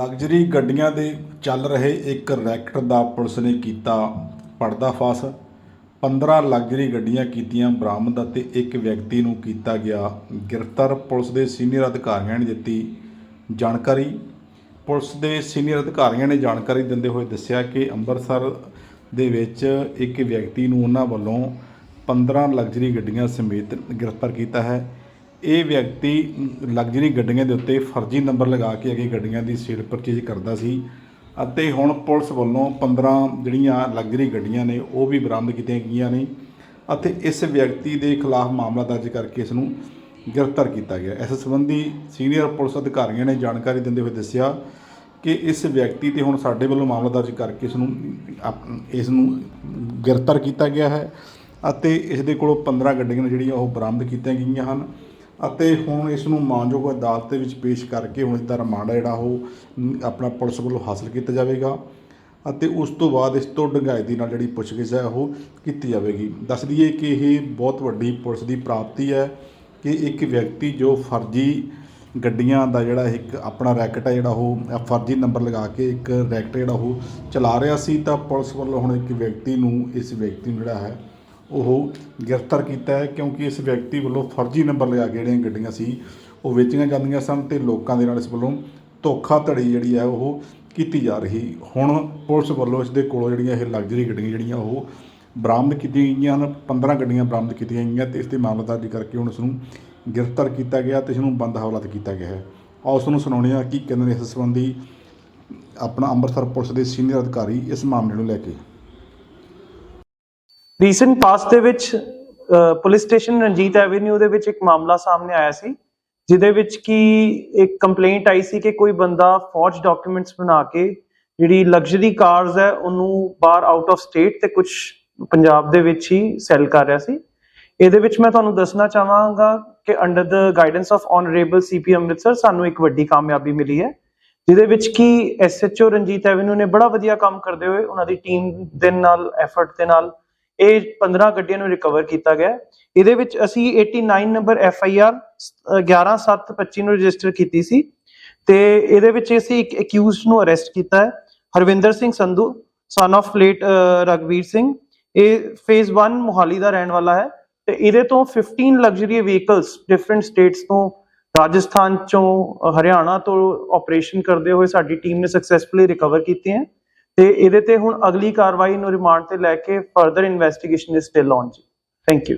Luxury ਗੱਡੀਆਂ ਦੇ ਚੱਲ ਰਹੇ ਇੱਕ ਰੈਕਟ ਦਾ ਪੁਲਿਸ ਨੇ ਕੀਤਾ ਪਰਦਾਫਾਸ਼। 15 ਲਗਜ਼ਰੀ ਗੱਡੀਆਂ ਕੀਤੀਆਂ ਬਰਾਮਦ ਅਤੇ ਇੱਕ ਵਿਅਕਤੀ ਨੂੰ ਕੀਤਾ ਗਿਆ ਗ੍ਰਿਫਤਾਰ। ਪੁਲਿਸ ਦੇ ਸੀਨੀਅਰ ਅਧਿਕਾਰੀਆਂ ਨੇ ਦਿੱਤੀ ਜਾਣਕਾਰੀ। ਪੁਲਿਸ ਦੇ ਸੀਨੀਅਰ ਅਧਿਕਾਰੀਆਂ ਨੇ ਜਾਣਕਾਰੀ ਦਿੰਦੇ ਹੋਏ ਦੱਸਿਆ ਕਿ ਅੰਮ੍ਰਿਤਸਰ ਦੇ ਵਿੱਚ ਇੱਕ ਵਿਅਕਤੀ ਨੂੰ ਉਹਨਾਂ ਵੱਲੋਂ 15 ਲਗਜ਼ਰੀ ਗੱਡੀਆਂ ਸਮੇਤ ਗ੍ਰਿਫਤਾਰ ਕੀਤਾ ਹੈ। ਇਹ ਵਿਅਕਤੀ ਲਗਜ਼ਰੀ ਗੱਡੀਆਂ ਦੇ ਉੱਤੇ ਫਰਜ਼ੀ ਨੰਬਰ ਲਗਾ ਕੇ ਅੱਗੇ ਗੱਡੀਆਂ ਦੀ ਸੇਲ ਪਰਚੇਜ ਕਰਦਾ ਸੀ ਅਤੇ ਹੁਣ ਪੁਲਿਸ ਵੱਲੋਂ 15 ਜਿਹੜੀਆਂ ਲਗਜ਼ਰੀ ਗੱਡੀਆਂ ਨੇ, ਉਹ ਵੀ ਬਰਾਮਦ ਕੀਤੀਆਂ ਗਈਆਂ ਨੇ ਅਤੇ ਇਸ ਵਿਅਕਤੀ ਦੇ ਖਿਲਾਫ ਮਾਮਲਾ ਦਰਜ ਕਰਕੇ ਇਸ ਨੂੰ ਗ੍ਰਿਫਤਾਰ ਕੀਤਾ ਗਿਆ। ਇਸ ਸੰਬੰਧੀ ਸੀਨੀਅਰ ਪੁਲਿਸ ਅਧਿਕਾਰੀਆਂ ਨੇ ਜਾਣਕਾਰੀ ਦਿੰਦੇ ਹੋਏ ਦੱਸਿਆ ਕਿ ਇਸ ਵਿਅਕਤੀ ਤੇ ਹੁਣ ਸਾਡੇ ਵੱਲੋਂ ਮਾਮਲਾ ਦਰਜ ਕਰਕੇ ਇਸ ਨੂੰ ਆਪ- ਇਸ ਨੂੰ ਗ੍ਰਿਫਤਾਰ ਕੀਤਾ ਗਿਆ ਹੈ ਅਤੇ ਇਸ ਦੇ ਕੋਲੋਂ 15 ਗੱਡੀਆਂ ਨੇ ਜਿਹੜੀਆਂ ਉਹ ਬਰਾਮਦ ਕੀਤੀਆਂ ਗਈਆਂ ਹਨ। ਅਤੇ ਹੁਣ ਇਸ ਨੂੰ ਮਾਨਯੋਗ ਅਦਾਲਤ ਦੇ ਵਿੱਚ ਪੇਸ਼ ਕਰਕੇ ਹੁਣ ਇਸ ਦਾ ਰਿਮਾਂਡ ਹੈ ਜਿਹੜਾ ਉਹ ਆਪਣਾ ਪੁਲਿਸ ਵੱਲੋਂ ਹਾਸਲ ਕੀਤਾ ਜਾਵੇਗਾ ਅਤੇ ਉਸ ਤੋਂ ਬਾਅਦ ਇਸ ਤੋਂ ਡੂੰਘਾਈ ਦੀ ਨਾਲ ਜਿਹੜੀ ਪੁੱਛਗਿੱਛ ਹੈ ਉਹ ਕੀਤੀ ਜਾਵੇਗੀ। ਦੱਸ ਦਈਏ ਕਿ ਇਹ ਬਹੁਤ ਵੱਡੀ ਪੁਲਿਸ ਦੀ ਪ੍ਰਾਪਤੀ ਹੈ ਕਿ ਇੱਕ ਵਿਅਕਤੀ ਜੋ ਫਰਜ਼ੀ ਗੱਡੀਆਂ ਦਾ ਜਿਹੜਾ ਇੱਕ ਆਪਣਾ ਰੈਕਟ ਹੈ ਜਿਹੜਾ ਉਹ ਫਰਜ਼ੀ ਨੰਬਰ ਲਗਾ ਕੇ ਇੱਕ ਰੈਕਟ ਜਿਹੜਾ ਉਹ ਚਲਾ ਰਿਹਾ ਸੀ ਤਾਂ ਪੁਲਿਸ ਵੱਲੋਂ ਹੁਣ ਇੱਕ ਵਿਅਕਤੀ ਨੂੰ, ਇਸ ਵਿਅਕਤੀ ਨੂੰ ਜਿਹੜਾ ਹੈ ਉਹ ਗ੍ਰਿਫਤਾਰ ਕੀਤਾ ਹੈ ਕਿਉਂਕਿ ਇਸ ਵਿਅਕਤੀ ਵੱਲੋਂ ਫਰਜ਼ੀ ਨੰਬਰ ਲਗਾ ਕੇ ਜਿਹੜੀਆਂ ਗੱਡੀਆਂ ਸੀ, ਉਹ ਵੇਚੀਆਂ ਜਾਂਦੀਆਂ ਸਨ ਤੇ ਲੋਕਾਂ ਦੇ ਨਾਲ ਇਸ ਵੱਲੋਂ ਧੋਖਾਧੜੀ ਜਿਹੜੀ ਹੈ ਉਹ ਕੀਤੀ ਜਾ ਰਹੀ। ਹੁਣ ਪੁਲਿਸ ਵੱਲੋਂ ਇਸ ਦੇ ਕੋਲੋਂ ਜਿਹੜੀਆਂ ਇਹ ਲਗਜ਼ਰੀ ਗੱਡੀਆਂ ਜਿਹੜੀਆਂ ਉਹ ਬਰਾਮਦ ਕੀਤੀਆਂ ਗਈਆਂ ਹਨ। 15 ਗੱਡੀਆਂ ਬਰਾਮਦ ਕੀਤੀਆਂ ਗਈਆਂ ਤੇ ਇਸ ਤੇ ਮਾਮਲਾ ਦਰਜ ਕਰਕੇ ਹੁਣ ਇਸ ਨੂੰ ਗ੍ਰਿਫਤਾਰ ਕੀਤਾ ਗਿਆ ਤੇ ਇਸ ਨੂੰ ਬੰਦ ਹਵਾਲਾਤ ਕੀਤਾ ਗਿਆ ਹੈ। ਆਓ ਉਸ ਨੂੰ ਸੁਣਾਉਂਦੇ ਹਾਂ ਕਿ ਕਹਿੰਦੇ ਨੇ ਇਸ ਸੰਬੰਧੀ ਆਪਣਾ ਅੰਮ੍ਰਿਤਸਰ ਪੁਲਿਸ ਦੇ ਸੀਨੀਅਰ ਅਧਿਕਾਰੀ ਇਸ ਮਾਮਲੇ ਨੂੰ ਲੈ ਕੇ ਰੀਸੈਂਟ ਪਾਸ ਦੇ ਵਿੱਚ ਪੁਲਿਸ ਸਟੇਸ਼ਨ ਰਣਜੀਤ ਐਵੇਨਿਊ ਦੇ ਵਿੱਚ ਇੱਕ ਮਾਮਲਾ ਸਾਹਮਣੇ ਆਇਆ ਸੀ, ਜਿਹਦੇ ਵਿੱਚ ਕਿ ਇੱਕ ਕੰਪਲੇਂਟ ਆਈ ਸੀ ਕਿ ਕੋਈ ਬੰਦਾ ਫੌਜ ਡਾਕੂਮੈਂਟਸ ਬਣਾ ਕੇ ਜਿਹੜੀ ਲਗਜ਼ਰੀ ਕਾਰਸ ਹੈ, ਉਹਨੂੰ ਬਾਹਰ ਆਊਟ ਆਫ ਸਟੇਟ ਤੇ ਕੁਝ ਪੰਜਾਬ ਦੇ ਵਿੱਚ ਹੀ ਸੈਲ ਕਰ ਰਿਹਾ ਸੀ। ਇਹਦੇ ਵਿੱਚ ਮੈਂ ਤੁਹਾਨੂੰ ਦੱਸਣਾ ਚਾਹਾਂਗਾ ਕਿ under the guidance of honourable CP Amritsar ਸਾਨੂੰ ਇੱਕ ਵੱਡੀ ਕਾਮਯਾਬੀ ਮਿਲੀ ਹੈ, ਜਿਹਦੇ ਵਿੱਚ ਕਿ ਐਸਐਚਓ ਰਣਜੀਤ ਐਵੇਨਿਊ ਨੇ ਬੜਾ ਵਧੀਆ ਕੰਮ ਕਰਦੇ ਹੋਏ ਉਹਨਾਂ ਦੀ ਟੀਮ ਦੇ ਨਾਲ ਐਫਰਟ ਦੇ ਨਾਲ ਇਹ 15 ਗੱਡੀਆਂ ਨੂੰ ਰਿਕਵਰ ਕੀਤਾ ਗਿਆ। ਇਹਦੇ ਵਿੱਚ ਅਸੀਂ 89 ਨੰਬਰ ਐਫ ਆਈ ਆਰ 11725 ਨੂੰ ਰਜਿਸਟਰ ਕੀਤੀ ਸੀ। ਤੇ ਇਹਦੇ ਵਿੱਚ ਅਸੀਂ ਇੱਕ ਅਕਿਊਜ਼ਡ ਨੂੰ ਅਰੈਸਟ ਕੀਤਾ ਹੈ, Harvinder Singh Sandhu son of late Ragveer Singh. ਇਹ ਫੇਜ਼ 1 ਮੁਹਾਲੀ ਦਾ ਰਹਿਣ ਵਾਲਾ ਹੈ। ਤੇ ਇਹਦੇ ਤੋਂ 15 ਲਗਜ਼ਰੀ ਵਹੀਕਲਸ ਡਿਫਰੈਂਟ ਸਟੇਟਸ ਤੋਂ, ਰਾਜਸਥਾਨ ਚੋਂ ਹਰਿਆਣਾ ਤੋਂ ਆਪਰੇਸ਼ਨ ਕਰਦੇ ਹੋਏ ਸਾਡੀ ਟੀਮ ਨੇ ਸਕਸੈਸਫੁਲੀ ਰਿਕਵਰ ਕੀਤੇ ਹੈ ਤੇ ਇਹਦੇ ਤੇ ਹੁਣ ਅਗਲੀ ਕਾਰਵਾਈ ਨੂੰ ਰਿਮਾਂਡ ਤੇ ਲੈ ਕੇ further investigation is still on ਜੀ। Thank you